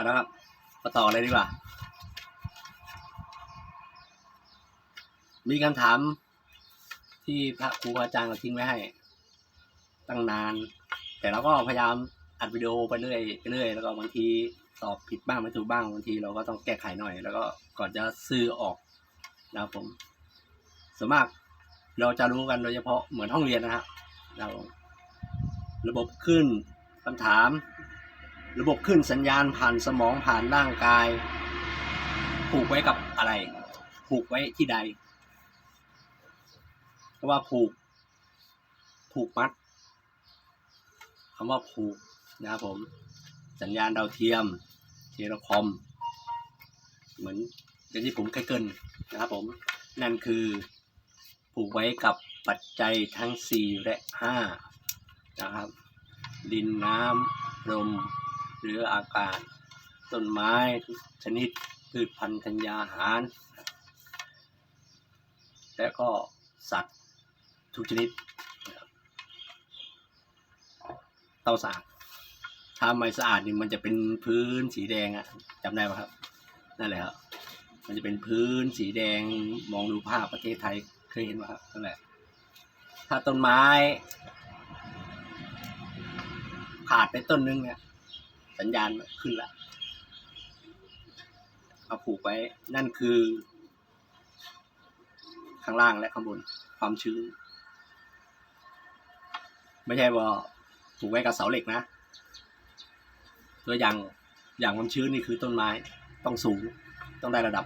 เอาละครับมาต่อเลยดีกว่า มีคำถามที่พระครูอาจารย์เราทิ้งไว้ให้ ตั้งนาน แต่เราก็พยายามอัดวิดีโอไปเรื่อยไปเรื่อยแล้วก็บางทีตอบผิดบ้างไม่ถูกบ้างบางทีเราก็ต้องแก้ไขหน่อย แล้วก็ก่อนจะซื้อออกนะครับผมส่วนมากเราจะรู้กันโดยเฉพาะเหมือนห้องเรียนนะครับนะครับผมระบบขึ้นคำถาม ระบบขึ้นสัญญาณผ่านสมองผ่านร่างกาย ผูกไว้กับอะไร ผูกไว้ที่ใดเพราะว่าผูก ผูกมัดคำว่าผูกนะครับผม สัญญาณดาวเทียม เทเลคอม เหมือนอย่างที่ผมเคยเกินนะครับผม นั่นคือผูกไว้กับปัจจัยทั้ง 4 และ 5 นะครับ ดินน้ำลม หรืออากาศต้นไม้ทุกชนิดพืชพันธุ์ธัญญาหาร และก็สัตว์ทุกชนิด เตาสะอาดถ้าไม่สะอาดนี่มันจะเป็นพื้นสีแดงอะจำได้ไหมครับ นั่นแหละครับมันจะเป็นพื้นสีแดงมองดูภาพประเทศไทยเคยเห็นไหมครับนั่นแหละ ถ้าต้นไม้ ขาดไปต้นนึงเนี่ย สัญญาณขึ้นละเอาผูกไว้ นั่นคือ ข้างล่างและข้างบน ความชื้น ไม่ใช่ว่าผูกไว้กับเสาเหล็กนะ ตัวอย่างอย่างความชื้นนี่คือต้นไม้ต้องสูงต้องได้ระดับ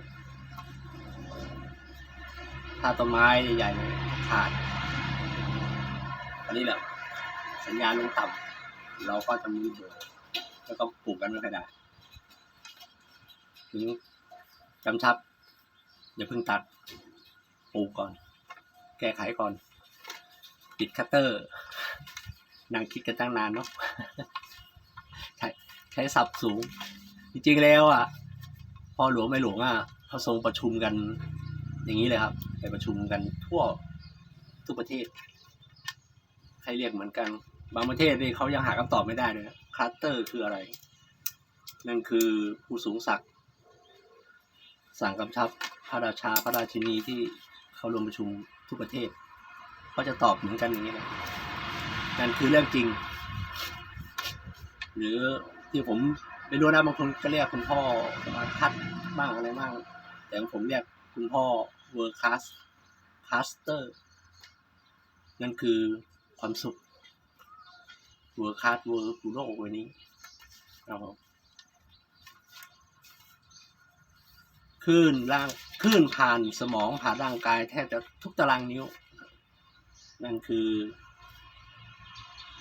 ถ้าต้นไม้ใหญ่ๆขาด อันนี้แหละสัญญาณลงต่ำเราก็จะมีเบอร์ แล้วก็ปลูกกันไม่ค่อยได้ถึงกำชับอย่าเพิ่งตัดปลูกก่อน แก้ไขก่อนปิดคัตเตอร์นั่งคิดกันตั้งนานเนาะใช้ใช้สับสูง จริงๆแล้วอะ พอหลวงไม่หลวงอะเขาทรงประชุมกัน อย่างนี้เลยครับไปประชุมกันทั่วทุกประเทศให้เรียกเหมือนกัน บางประเทศนี่เขายังหาคำตอบไม่ได้เลย คลัสเตอร์คืออะไร นั่นคือผู้สูงศักดิ์สั่งกำชับพระราชาพระราชินีที่เขารวมประชุมทุกประเทศเขาจะตอบเหมือนกันอย่างนี้เลยนั่นคือเรื่องจริง หรือที่ผมไม่รู้นะบางคนก็เรียกคุณพ่อมาคัดบ้างอะไรบ้าง แต่ของผมเรียกคุณพ่อเวอร์คัสพาสเตอร์นั่นคือความสุข เวอร์คัสเวอร์กูโลกวันนี้ครับผมคลื่นร่างคลื่นผ่านสมองผ่านร่างกายแทบจะทุกตารางนิ้ว นั่นคือ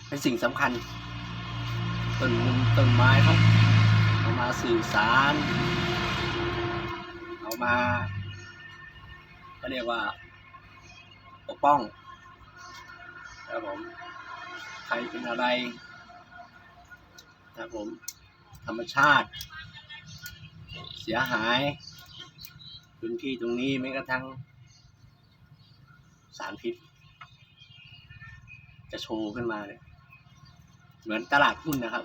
เป็นสิ่งสำคัญต้นมงต้นไม้เขาเอามาสื่อสาร เอามาก็เรียกว่า ปกป้องครับผม ใครเป็นอะไรนะครับผม ธรรมชาติ เสียหายพื้นที่ตรงนี้แม้กระทั่งสารพิษ จะโชว์ขึ้นมาเลยเหมือนตลาดหุ้นนะครับ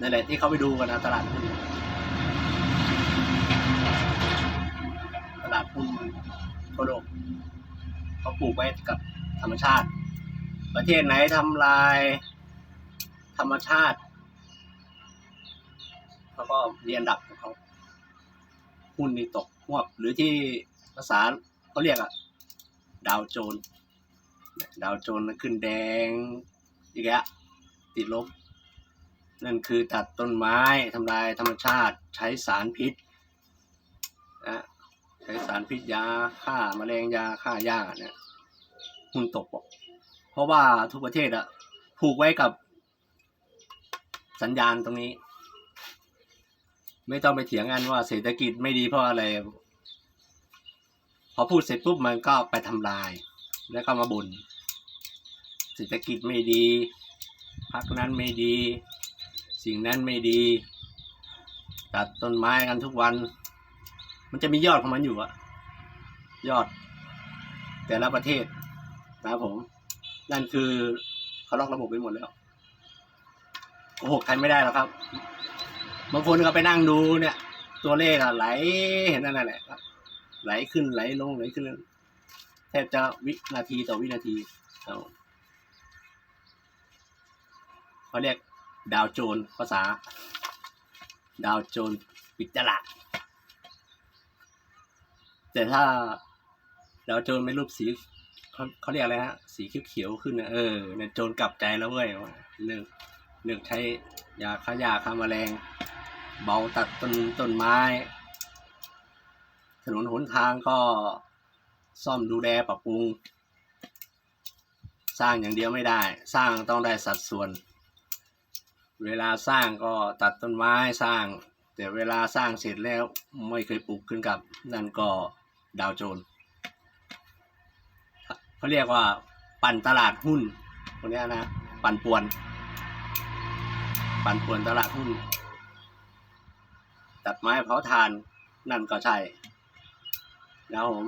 นั่นแหละที่เขาไปดูกันนะตลาดหุ้นตลาดหุ้นทั่วโลกเขาปลูกไว้กับธรรมชาติ ประเทศไหนทำลาย ธรรมชาติเขาก็เรียนดับของเขาหุ้นนี่ตกหวบหรือที่ภาษาเขาเรียกอะดาวโจน ดาวโจนขึ้นแดงอีกแล้วติดลบ นั่นคือตัดต้นไม้ทำลายธรรมชาติใช้สารพิษนะใช้สารพิษยาฆ่าแมลงยาฆ่าหญ้าเนี่ยหุ้นตกบอก เพราะว่าทุกประเทศอะผูกไว้กับสัญญาณตรงนี้ ไม่ต้องไปเถียงกันว่าเศรษฐกิจไม่ดีเพราะอะไร พอพูดเสร็จปุ๊บมันก็ไปทำลาย แล้วก็มาบ่นเศรษฐกิจไม่ดีพักนั้นไม่ดี สิ่งนั้นไม่ดี ตัดต้นไม้กันทุกวัน มันจะมียอดของมันอยู่อะยอด แต่ละประเทศนะผม นั่นคือเขาล็อกระบบไปหมดแล้วโกหกใครไม่ได้หรอกครับ บางคนก็ไปนั่งดูเนี่ย ตัวเลขอะไหลเห็นนั่นแหละครับ ไหลขึ้นไหลลงไหลขึ้นแทบจะวินาทีต่อวินาทีเอาเขาเรียกดาวโจนภาษา ดาวโจนปิดตลาดแต่ถ้าดาวโจนไม่รูปสี เขาเขาเรียกอะไรฮะสีเขียวๆขึ้นนะเออเนี่ยโจรกลับใจแล้วเว้ยเลือกเลือกใช้ยาฆ่ายาฆ่าแมลง เบาตัดต้นต้นไม้ ถนนหนทางก็ซ่อมดูแลปรับปรุง สร้างอย่างเดียวไม่ได้ สร้างต้องได้สัดส่วน เวลาสร้างก็ตัดต้นไม้สร้าง แต่เวลาสร้างเสร็จแล้วไม่เคยปลูกขึ้นกับ นั่นก็ดาวโจน เขาเรียกว่าปั่นตลาดหุ้นคนนี้นะ ปั่นป่วน ปั่นป่วนตลาดหุ้น ตัดไม้เผาทานนั่นก็ใช่นะผม